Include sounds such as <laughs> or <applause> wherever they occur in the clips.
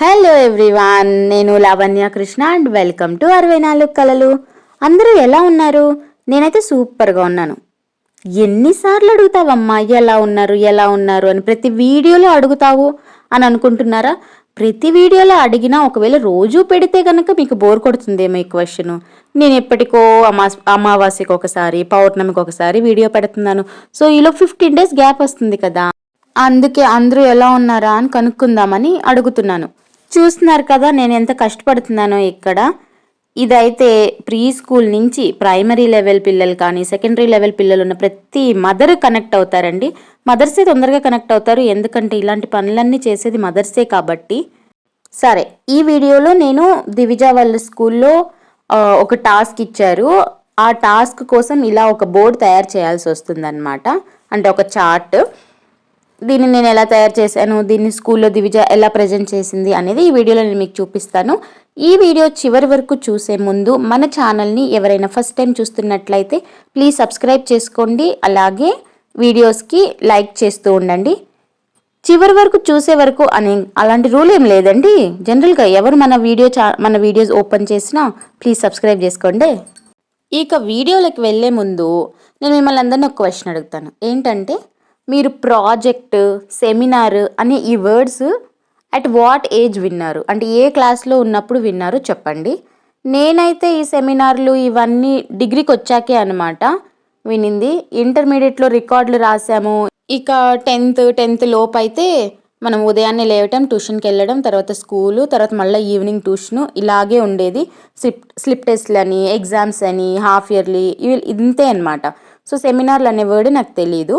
Hello everyone నేను Lavanya Krishna and welcome to అరవై నాలుగు కలలు అందరూ ఎలా ఉన్నారు? నేనైతే సూపర్గా ఉన్నాను. ఎన్నిసార్లు అడుగుతావమ్మా ఎలా ఉన్నారు ఎలా ఉన్నారు అని ప్రతి వీడియోలో అడుగుతావు అని అనుకుంటున్నారా? ప్రతి వీడియోలో అడిగినా ఒకవేళ రోజు పెడితే కనుక మీకు బోర్ కొడుతుందేమో ఈ క్వశ్చన్ నేను ఎప్పటికో అమా అమావాస్యకి ఒకసారి పౌర్ణమికి ఒకసారి వీడియో పెడుతున్నాను. సో ఈలో ఫిఫ్టీన్ డేస్ గ్యాప్ వస్తుంది కదా. అందుకే అందరూ ఎలా ఉన్నారా అని కనుక్కుందామని అడుగుతున్నాను. చూస్తున్నారు కదా నేను ఎంత కష్టపడుతున్నానో ఇక్కడ. ఇదైతే ప్రీ స్కూల్ నుంచి ప్రైమరీ లెవెల్ పిల్లలు కానీ సెకండరీ లెవెల్ పిల్లలు ఉన్న ప్రతి మదర్ కనెక్ట్ అవుతారండి. మదర్సే తొందరగా కనెక్ట్ అవుతారు. ఎందుకంటే ఇలాంటి పనులన్నీ చేసేది మదర్సే కాబట్టి. సరే ఈ వీడియోలో నేను దివిజ వాళ్ళ స్కూల్లో ఒక టాస్క్ ఇచ్చారు. ఆ టాస్క్ కోసం ఇలా ఒక బోర్డు తయారు చేయాల్సి వస్తుందన్నమాట. అంటే ఒక చార్ట్. దీన్ని నేను ఎలా తయారు చేశాను దీన్ని స్కూల్లో దివిజ ఎలా ప్రజెంట్ చేసింది అనేది ఈ వీడియోలో నేను మీకు చూపిస్తాను. ఈ వీడియో చివరి వరకు చూసే ముందు మన ఛానల్ని ఎవరైనా ఫస్ట్ టైం చూస్తున్నట్లయితే ప్లీజ్ సబ్స్క్రైబ్ చేసుకోండి. అలాగే వీడియోస్కి లైక్ చేస్తూ ఉండండి. చివరి వరకు చూసే వరకు అని అలాంటి రూల్ ఏం లేదండి. జనరల్గా ఎవరు మన వీడియో చా మన వీడియోస్ ఓపెన్ చేసినా ప్లీజ్ సబ్స్క్రైబ్ చేసుకోండి. ఇక వీడియోలకు వెళ్ళే ముందు నేను మిమ్మల్ని అందరినీ ఒక క్వశ్చన్ అడుగుతాను. ఏంటంటే మీరు ప్రాజెక్ట్ సెమినార్ అనే ఈ వర్డ్స్ అట్ వాట్ ఏజ్ విన్నారు? అంటే ఏ క్లాస్లో ఉన్నప్పుడు విన్నారు చెప్పండి. నేనైతే ఈ సెమినార్లు ఇవన్నీ డిగ్రీకి వచ్చాకే అనమాట వినింది. ఇంటర్మీడియట్లో రికార్డులు రాసాము. ఇక టెన్త్ టెన్త్ లోపు అయితే మనం ఉదయాన్నే లేవటం ట్యూషన్కి వెళ్ళడం తర్వాత స్కూలు తర్వాత మళ్ళీ ఈవినింగ్ ట్యూషను ఇలాగే ఉండేది. స్లిప్ స్లిప్ టెస్ట్లు అని ఎగ్జామ్స్ అని హాఫ్ ఇయర్లీ ఇవి ఇంతే అనమాట సో సెమినార్లు అనే వర్డ్ నాకు తెలియదు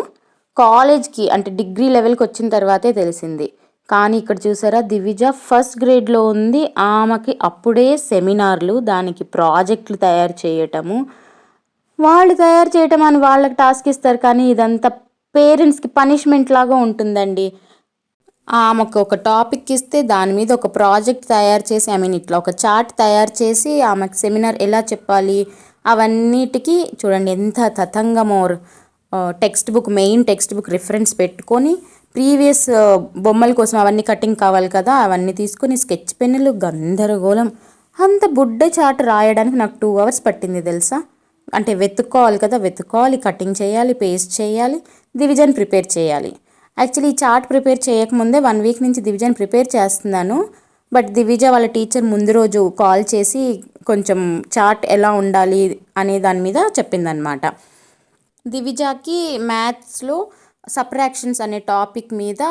కాలేజ్కి అంటే డిగ్రీ లెవెల్కి వచ్చిన తర్వాతే తెలిసింది. కానీ ఇక్కడ చూసారా దివిజ ఫస్ట్ గ్రేడ్లో ఉంది. ఆమెకి అప్పుడే సెమినార్లు దానికి ప్రాజెక్టులు తయారు చేయటము. వాళ్ళు తయారు చేయటం అని వాళ్ళకి టాస్క్ ఇస్తారు కానీ ఇదంతా పేరెంట్స్కి పనిష్మెంట్ లాగా ఉంటుందండి. ఆమెకు ఒక టాపిక్ ఇస్తే దాని మీద ఒక ప్రాజెక్ట్ తయారు చేసి ఐ మీన్ ఇట్లా ఒక చార్ట్ తయారు చేసి ఆమెకు సెమినార్ ఎలా చెప్పాలి అవన్నిటికీ చూడండి ఎంత తతంగమో text book main text book reference పెట్టుకొని ప్రీవియస్ బొమ్మల కోసం అవన్నీ కటింగ్ కావాలి కదా అవన్నీ తీసుకొని స్కెచ్ పెన్నులు గందరగోళం. అంత బుడ్డ చార్ట్ రాయడానికి నాకు టూ అవర్స్ పట్టింది తెలుసా? అంటే వెతుక్కోవాలి కదా వెతుక్కోవాలి కటింగ్ చేయాలి పేస్ట్ చేయాలి డివిజన్ ప్రిపేర్ చేయాలి. యాక్చువల్లీ ఈ చార్ట్ ప్రిపేర్ చేయకముందే వన్ వీక్ నుంచి డివిజన్ ప్రిపేర్ చేస్తున్నాను. బట్ దివిజ వాళ్ళ టీచర్ ముందు రోజు కాల్ చేసి కొంచెం చార్ట్ ఎలా ఉండాలి అనే దాని మీద చెప్పిందనమాట దివిజాకి మ్యాథ్స్లో సప్రాక్షన్స్ అనే టాపిక్ మీద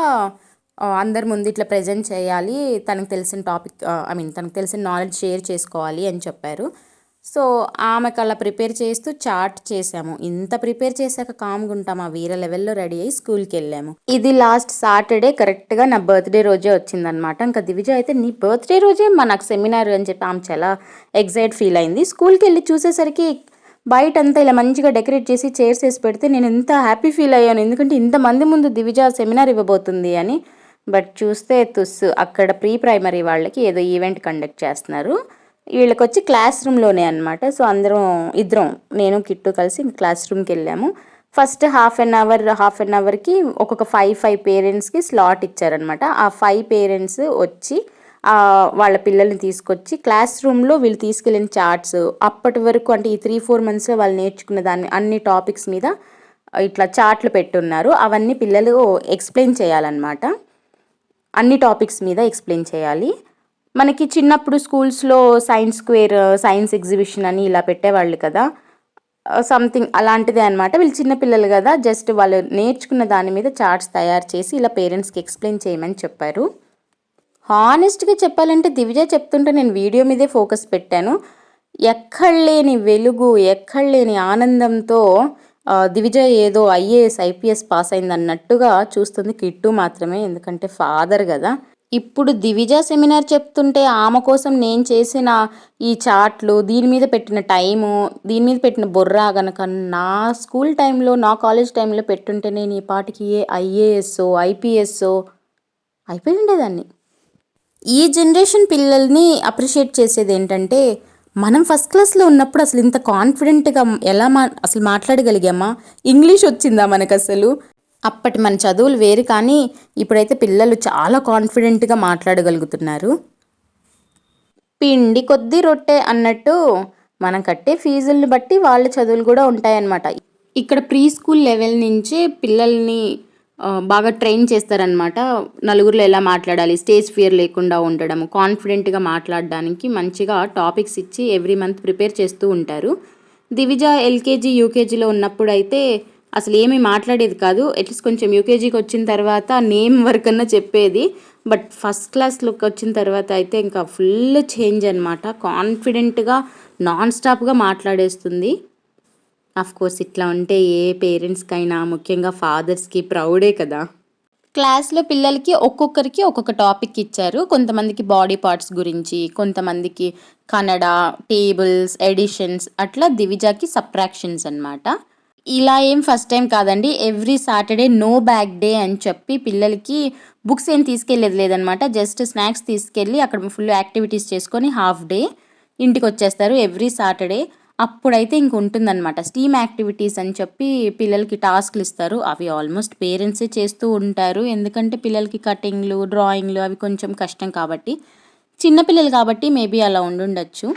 అందరి ముందు ఇట్లా ప్రజెంట్ చేయాలి తనకు తెలిసిన టాపిక్ ఐ మీన్ తనకు తెలిసిన నాలెడ్జ్ షేర్ చేసుకోవాలి అని చెప్పారు. సో ఆమెకు అలా ప్రిపేర్ చేస్తూ చార్ట్ చేసాము ఇంత ప్రిపేర్ చేశాక కామ్గా ఉంటాం ఆ వీర లెవెల్లో రెడీ అయ్యి స్కూల్కి వెళ్ళాము. ఇది లాస్ట్ సాటర్డే కరెక్ట్గా నా బర్త్డే రోజే వచ్చిందనమాట ఇంకా దివిజ అయితే నీ బర్త్డే రోజే మనకు సెమినార్ అని చెప్పి ఆమె చాలా ఎగ్జైట్ ఫీల్ అయింది. స్కూల్కి వెళ్ళి చూసేసరికి బయట అంతా ఇలా మంచిగా డెకరేట్ చేసి చైర్స్ వేసి పెడితే నేను ఎంత హ్యాపీ ఫీల్ అయ్యాను. ఎందుకంటే ఇంతమంది ముందు దివిజ సెమినార్ ఇవ్వబోతుంది అని. బట్ చూస్తే తుస్సు అక్కడ ప్రీ ప్రైమరీ వాళ్ళకి ఏదో ఈవెంట్ కండక్ట్ చేస్తున్నారు. వీళ్ళకి వచ్చి క్లాస్ రూమ్లోనే అనమాట సో అందరం ఇద్దరం నేను కిట్టు కలిసి క్లాస్ రూమ్కి వెళ్ళాము first half an hour half an అవర్కి ఒక్కొక్క ఫైవ్ ఫైవ్ పేరెంట్స్కి స్లాట్ ఇచ్చారనమాట ఆ ఫైవ్ పేరెంట్స్ వచ్చి వాళ్ళ పిల్లల్ని తీసుకొచ్చి క్లాస్ రూమ్లో వీళ్ళు తీసుకెళ్ళిన చార్ట్స్ అప్పటి వరకు అంటే ఈ త్రీ ఫోర్ మంత్స్లో వాళ్ళు నేర్చుకున్న దాన్ని అన్ని టాపిక్స్ మీద ఇట్లా చార్ట్లు పెట్టున్నారు. అవన్నీ పిల్లలు ఎక్స్ప్లెయిన్ చేయాలన్నమాట. అన్ని టాపిక్స్ మీద ఎక్స్ప్లెయిన్ చేయాలి. మనకి చిన్నప్పుడు స్కూల్స్లో సైన్స్ స్క్వేర్ సైన్స్ ఎగ్జిబిషన్ అని ఇలా పెట్టేవాళ్ళు కదా. సంథింగ్ అలాంటిదే అనమాట వీళ్ళు చిన్నపిల్లలు కదా జస్ట్ వాళ్ళు నేర్చుకున్న దాని మీద చార్ట్స్ తయారు చేసి ఇలా పేరెంట్స్కి ఎక్స్ప్లెయిన్ చేయమని చెప్పారు. హానెస్ట్గా చెప్పాలంటే దివిజ చెప్తుంటే నేను వీడియో మీదే ఫోకస్ పెట్టాను. ఎక్కడలేని వెలుగు ఎక్కడలేని ఆనందంతో దివిజ ఏదో ఐఏఎస్ ఐపీఎస్ పాస్ అయింది అన్నట్టుగా చూస్తుంది కిట్టు మాత్రమే ఎందుకంటే ఫాదర్ కదా. ఇప్పుడు దివిజ సెమినార్ చెప్తుంటే ఆమె కోసం నేను చేసిన ఈ చార్ట్లు దీని మీద పెట్టిన టైము దీని మీద పెట్టిన బొర్రా గనక నా స్కూల్ టైంలో నా కాలేజ్ టైంలో పెట్టుంటే నేను ఈ పాటికి ఏ ఐఏఎస్ ఐపీఎస్ అయిపోయి ఉండేదాన్ని. ఈ జనరేషన్ పిల్లల్ని అప్రిషియేట్ చేసేది ఏంటంటే మనం ఫస్ట్ క్లాస్లో ఉన్నప్పుడు అసలు ఇంత కాన్ఫిడెంట్గా ఎలా మా అసలు మాట్లాడగలిగామా? ఇంగ్లీష్ వచ్చిందా మనకు అసలు అప్పటి మన చదువులు వేరు కానీ ఇప్పుడైతే పిల్లలు చాలా కాన్ఫిడెంట్గా మాట్లాడగలుగుతున్నారు. పిండి కొద్ది రొట్టె అన్నట్టు మనం కట్టే ఫీజుల్ని బట్టి వాళ్ళ చదువులు కూడా ఉంటాయన్నమాట. ఇక్కడ ప్రీ స్కూల్ లెవెల్ నుంచే పిల్లల్ని బాగా ట్రైన్ చేస్తారనమాట నలుగురిలో ఎలా మాట్లాడాలి? స్టేజ్ ఫియర్ లేకుండా ఉండడం కాన్ఫిడెంట్గా మాట్లాడడానికి మంచిగా టాపిక్స్ ఇచ్చి ఎవ్రీ మంత్ ప్రిపేర్ చేస్తూ ఉంటారు. దివిజ ఎల్కేజీ యూకేజీలో ఉన్నప్పుడు అయితే అసలు ఏమీ మాట్లాడేది కాదు. అట్లీస్ట్ కొంచెం యూకేజీకి వచ్చిన తర్వాత నేమ్ వరకన్నా చెప్పేది. బట్ ఫస్ట్ క్లాస్లోకి వచ్చిన తర్వాత అయితే ఇంకా ఫుల్ చేంజ్ అనమాట కాన్ఫిడెంట్గా నాన్ స్టాప్గా మాట్లాడేస్తుంది. కోర్స్ ఇట్లా ఉంటే ఏ పేరెంట్స్కైనా ముఖ్యంగా ఫాదర్స్కి ప్రౌడే కదా. క్లాస్లో పిల్లలకి ఒక్కొక్కరికి ఒక్కొక్క టాపిక్ ఇచ్చారు. కొంతమందికి బాడీ పార్ట్స్ గురించి కొంతమందికి కన్నడ టేబుల్స్ ఎడిషన్స్ అట్లా దివిజాకి సప్రాక్షన్స్ అనమాట ఇలా ఏం ఫస్ట్ టైం కాదండి. Every Saturday no bag day అని చెప్పి పిల్లలకి బుక్స్ ఏం తీసుకెళ్ళేది లేదనమాట జస్ట్ స్నాక్స్ తీసుకెళ్ళి అక్కడ ఫుల్ యాక్టివిటీస్ చేసుకొని హాఫ్ డే ఇంటికి వచ్చేస్తారు ఎవ్రీ సాటర్డే అప్పుడైతే ఇంక ఉంటుందన్నమాట. స్టీమ్ యాక్టివిటీస్ అని చెప్పి పిల్లలకి టాస్క్లు ఇస్తారు. అవి ఆల్మోస్ట్ పేరెంట్సే చేస్తూ ఉంటారు. ఎందుకంటే పిల్లలకి కటింగ్లు డ్రాయింగ్లు అవి కొంచెం కష్టం కాబట్టి. చిన్నపిల్లలు కాబట్టి మేబీ అలా ఉండుండొచ్చు.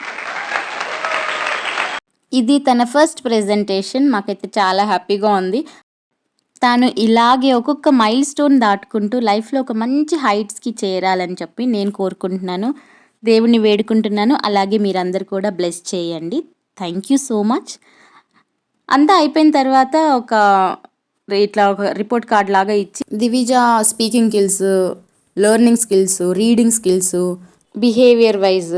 ఇది తన ఫస్ట్ ప్రెజెంటేషన్. మాకైతే చాలా హ్యాపీగా ఉంది. తాను ఇలాగే ఒక్కొక్క మైల్ స్టోన్ దాటుకుంటూ లైఫ్లో ఒక మంచి హైట్స్కి చేరాలని చెప్పి నేను కోరుకుంటున్నాను. దేవుణ్ణి వేడుకుంటున్నాను. అలాగే మీరందరూ కూడా బ్లెస్ చేయండి. Thank you so much. అంతా అయిపోయిన తర్వాత ఒక ఇట్లా ఒక రిపోర్ట్ కార్డ్ లాగా ఇచ్చి Divija speaking skills learning skills reading skills behaviour wise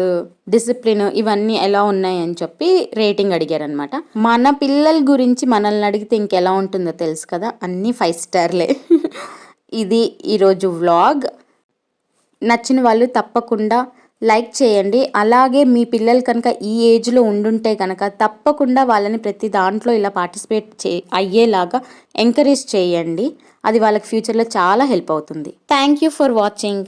discipline ఇవన్నీ ఎలా ఉన్నాయని చెప్పి రేటింగ్ అడిగారనమాట మన పిల్లల గురించి మనల్ని అడిగితే ఇంకెలా ఉంటుందో తెలుసు కదా? అన్నీ ఫైవ్ స్టార్లే. <laughs> ఇది ఈరోజు వ్లాగ్. నచ్చిన వాళ్ళు తప్పకుండా లైక్ చేయండి. అలాగే మీ పిల్లలు కనుక ఈ ఏజ్లో ఉండుంటే కనుక తప్పకుండా వాళ్ళని ప్రతి దాంట్లో ఇలా పార్టిసిపేట్ చే అయ్యేలాగా ఎంకరేజ్ చేయండి. అది వాళ్ళకి ఫ్యూచర్లో చాలా హెల్ప్ అవుతుంది. Thank you for watching.